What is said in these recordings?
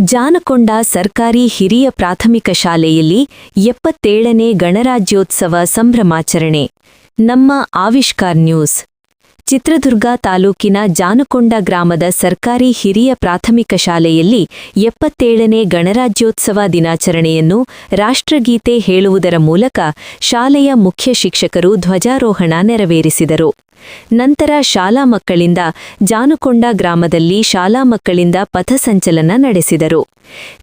ಜಾನಕೊಂಡ ಸರ್ಕಾರಿ ಹಿರಿಯ ಪ್ರಾಥಮಿಕ ಶಾಲೆಯಲ್ಲಿ ಎಪ್ಪತ್ತೇಳನೇ ಗಣರಾಜ್ಯೋತ್ಸವ ಸಂಭ್ರಮಾಚರಣೆ. ನಮ್ಮ ಆವಿಷ್ಕಾರ್ ನ್ಯೂಸ್. ಚಿತ್ರದುರ್ಗ ತಾಲೂಕಿನ ಜಾನಕೊಂಡ ಗ್ರಾಮದ ಸರ್ಕಾರಿ ಹಿರಿಯ ಪ್ರಾಥಮಿಕ ಶಾಲೆಯಲ್ಲಿ ಎಪ್ಪತ್ತೇಳನೇ ಗಣರಾಜ್ಯೋತ್ಸವ ದಿನಾಚರಣೆಯನ್ನು ರಾಷ್ಟ್ರಗೀತೆ ಹೇಳುವುದರ ಮೂಲಕ ಶಾಲೆಯ ಮುಖ್ಯ ಶಿಕ್ಷಕರು ಧ್ವಜಾರೋಹಣ ನೆರವೇರಿಸಿದರು. ನಂತರ ಶಾಲಾ ಮಕ್ಕಳಿಂದ ಜಾನುಕೊಂಡ ಗ್ರಾಮದಲ್ಲಿ ಶಾಲಾ ಮಕ್ಕಳಿಂದ ಪಥಸಂಚಲನ ನಡೆಸಿದರು.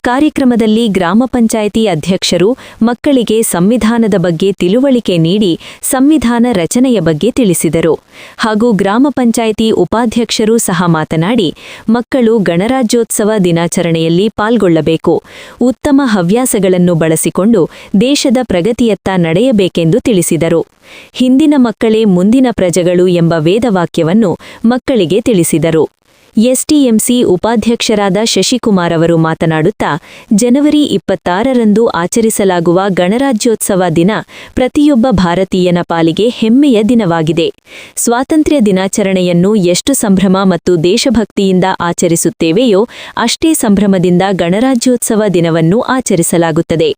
ಕಾರ್ಯಕ್ರಮದಲ್ಲಿ ಗ್ರಾಮ ಪಂಚಾಯಿತಿ ಅಧ್ಯಕ್ಷರು ಮಕ್ಕಳಿಗೆ ಸಂವಿಧಾನದ ಬಗ್ಗೆ ತಿಳುವಳಿಕೆ ನೀಡಿ ಸಂವಿಧಾನ ರಚನೆಯ ಬಗ್ಗೆ ತಿಳಿಸಿದರು. ಹಾಗೂ ಗ್ರಾಮ ಪಂಚಾಯಿತಿ ಉಪಾಧ್ಯಕ್ಷರು ಸಹ ಮಾತನಾಡಿ, ಮಕ್ಕಳು ಗಣರಾಜ್ಯೋತ್ಸವ ದಿನಾಚರಣೆಯಲ್ಲಿ ಪಾಲ್ಗೊಳ್ಳಬೇಕು. ಉತ್ತಮ ಹವ್ಯಾಸಗಳನ್ನು ಬಳಸಿಕೊಂಡು ದೇಶದ ಪ್ರಗತಿಯತ್ತ ನಡೆಯಬೇಕೆಂದು ತಿಳಿಸಿದರು. ಹಿಂದಿನ ಮಕ್ಕಳೇ ಮುಂದಿನ ಪ್ರಜೆಗಳು ಎಂಬ ವೇದವಾಕ್ಯವನ್ನು ಮಕ್ಕಳಿಗೆ ತಿಳಿಸಿದರು. ಎಸ್ಟಿಎಂಸಿ ಉಪಾಧ್ಯಕ್ಷರಾದ ಶಶಿಕುಮಾರ್ ಅವರು ಮಾತನಾಡುತ್ತಾ, ಜನವರಿ ಇಪ್ಪತ್ತಾರರಂದು ಆಚರಿಸಲಾಗುವ ಗಣರಾಜ್ಯೋತ್ಸವ ದಿನ ಪ್ರತಿಯೊಬ್ಬ ಭಾರತೀಯನ ಪಾಲಿಗೆ ಹೆಮ್ಮೆಯ ದಿನವಾಗಿದೆ. ಸ್ವಾತಂತ್ರ್ಯ ದಿನಾಚರಣೆಯನ್ನು ಎಷ್ಟು ಸಂಭ್ರಮ ಮತ್ತು ದೇಶಭಕ್ತಿಯಿಂದ ಆಚರಿಸುತ್ತೇವೆಯೋ, ಅಷ್ಟೇ ಸಂಭ್ರಮದಿಂದ ಗಣರಾಜ್ಯೋತ್ಸವ ದಿನವನ್ನು ಆಚರಿಸಲಾಗುತ್ತದೆ.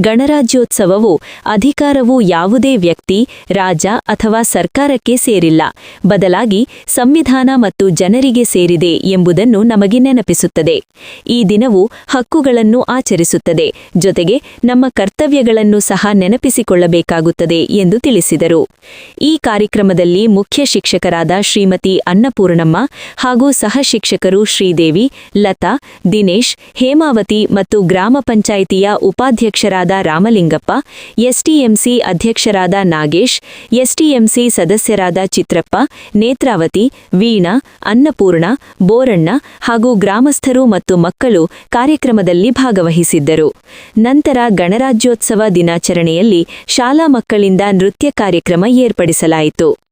ಗಣರಾಜ್ಯೋತ್ಸವವು ಅಧಿಕಾರವು ಯಾವುದೇ ವ್ಯಕ್ತಿ, ರಾಜ ಅಥವಾ ಸರ್ಕಾರಕ್ಕೆ ಸೇರಿಲ್ಲ. ಬದಲಾಗಿ ಸಂವಿಧಾನ ಮತ್ತು ಜನರಿಗೆ ಸೇರಿದೆ ಎಂಬುದನ್ನು ನಮಗೆ ನೆನಪಿಸುತ್ತದೆ. ಈ ದಿನವು ಹಕ್ಕುಗಳನ್ನು ಆಚರಿಸುತ್ತದೆ. ಜೊತೆಗೆ ನಮ್ಮ ಕರ್ತವ್ಯಗಳನ್ನು ಸಹ ನೆನಪಿಸಿಕೊಳ್ಳಬೇಕಾಗುತ್ತದೆ ಎಂದು ತಿಳಿಸಿದರು. ಈ ಕಾರ್ಯಕ್ರಮದಲ್ಲಿ ಮುಖ್ಯ ಶಿಕ್ಷಕರಾದ ಶ್ರೀಮತಿ ಅನ್ನಪೂರ್ಣಮ್ಮ ಹಾಗೂ ಸಹ ಶಿಕ್ಷಕರು ಶ್ರೀದೇವಿ, ಲತಾ, ದಿನೇಶ್, ಹೇಮಾವತಿ ಮತ್ತು ಗ್ರಾಮ ಪಂಚಾಯಿತಿಯ ಉಪಾಧ್ಯಕ್ಷರಾದ ರಾಮಲಿಂಗಪ್ಪ, ಎಸ್ಟಿಎಂಸಿ ಅಧ್ಯಕ್ಷರಾದ ನಾಗೇಶ್, ಎಸ್ಟಿಎಂಸಿ ಸದಸ್ಯರಾದ ಚಿತ್ರಪ್ಪ, ನೇತ್ರಾವತಿ, ವೀಣಾ, ಅನ್ನಪೂರ್ಣ ಬೋರಣ್ಣ ಹಾಗೂ ಗ್ರಾಮಸ್ಥರು ಮತ್ತು ಮಕ್ಕಳು ಕಾರ್ಯಕ್ರಮದಲ್ಲಿ ಭಾಗವಹಿಸಿದ್ದರು. ನಂತರ ಗಣರಾಜ್ಯೋತ್ಸವ ದಿನಾಚರಣೆಯಲ್ಲಿ ಶಾಲಾ ಮಕ್ಕಳಿಂದ ನೃತ್ಯ ಕಾರ್ಯಕ್ರಮ ಏರ್ಪಡಿಸಲಾಯಿತು.